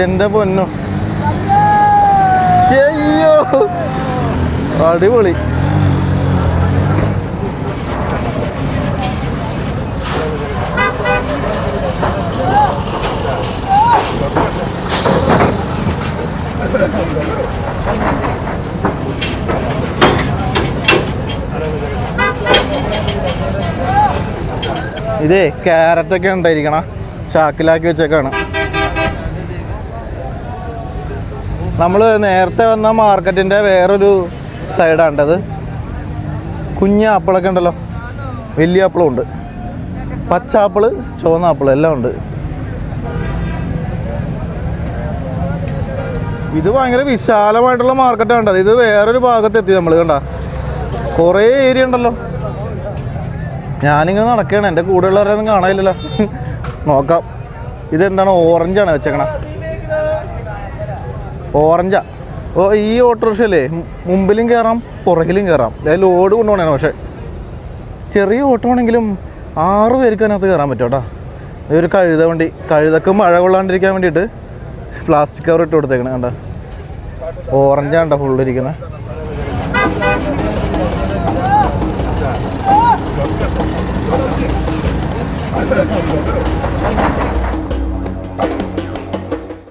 എന്റെ പൊന്നോ. ശയ്യോ അടിപൊളി. ഇതേ ക്യാരറ്റൊക്കെ ഉണ്ടായിരിക്കണം. ചാക്കിലാക്കി വെച്ചേക്കാണ്. നമ്മൾ നേരത്തെ വന്ന മാർക്കറ്റിന്റെ വേറൊരു സൈഡാണ്ടത് കുഞ്ഞ ആപ്പിളൊക്കെ ഉണ്ടല്ലോ. വലിയ ആപ്പിളും ഉണ്ട്. പച്ച ആപ്പിൾ ചുവന്ന ആപ്പിൾ എല്ലാം ഉണ്ട്. ഇത് ഭയങ്കര വിശാലമായിട്ടുള്ള മാർക്കറ്റാണ് ഇത് വേറൊരു ഭാഗത്ത് എത്തി നമ്മൾ കണ്ട. കുറേ ഏരിയ ഉണ്ടല്ലോ. ഞാനിങ്ങനെ നടക്കുകയാണ് എന്റെ കൂടെയുള്ളവരൊന്നും കാണാനില്ലല്ലോ. നോക്കാം. ഇതെന്താണ്? ഓറഞ്ചാണ് വെച്ചേക്കണ. ഓറഞ്ചാ ഓ ഈ ഓട്ടോറിക്ഷ അല്ലേ? മുമ്പിലും കയറാം പുറകിലും കയറാം അതായത് ലോഡ് കൊണ്ടുപോകണേ പക്ഷേ. ചെറിയ ഓട്ടോ ആണെങ്കിലും ആറ് പേർക്ക് അതിനകത്ത് കയറാൻ പറ്റും കേട്ടോ. ഇതൊരു കഴുത വണ്ടി. കഴുതക്ക് മഴ കൊള്ളാണ്ടിരിക്കാൻ വേണ്ടിയിട്ട് പ്ലാസ്റ്റിക് കവർ ഇട്ട് കൊടുത്തേക്കണേ കണ്ട. ഓറഞ്ചാണ് കേട്ടോ ഫുള്ളിരിക്കുന്നത്